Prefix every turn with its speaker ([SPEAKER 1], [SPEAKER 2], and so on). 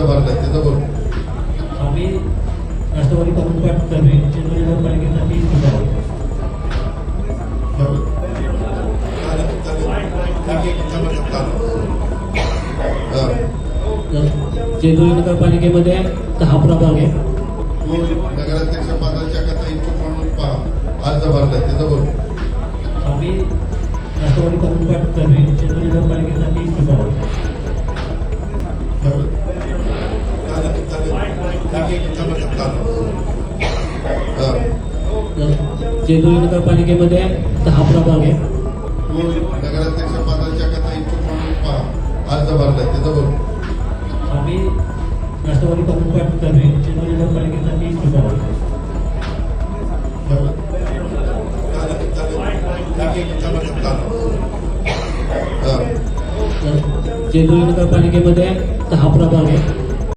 [SPEAKER 1] भरलाय त्याचं बोल।
[SPEAKER 2] आम्ही राष्ट्रवादी काँग्रेस पार्टीतर्फे चेंबूर नगरपालिकेसाठी उभा आहोत
[SPEAKER 1] हा.
[SPEAKER 2] चेंबूर नगरपालिकेमध्ये दहा प्रभाग आहे
[SPEAKER 1] नगराध्यक्ष पदाच्या कथा इच्छुक म्हणून पहा अर्ज़ भरलाय त्याचं बोल
[SPEAKER 2] आम्ही राष्ट्रवादी काँग्रेस पार्टीतर्फे नगरपालिकेसाठी आहोत
[SPEAKER 1] हा.
[SPEAKER 2] चेंबूर नगरपालिकेमध्ये दहा प्रभाग आहे
[SPEAKER 1] तू नगराध्यक्ष कथा इच्छुक अर्ज़
[SPEAKER 2] आम्ही राष्ट्रवादी काँग्रेस पार्टीतर्फे चेंबूर नगरपालिकेसाठी उभा आहोत
[SPEAKER 1] हा.
[SPEAKER 2] चेंबूर नगरपालिकेमध्ये दहा प्रभाग आहे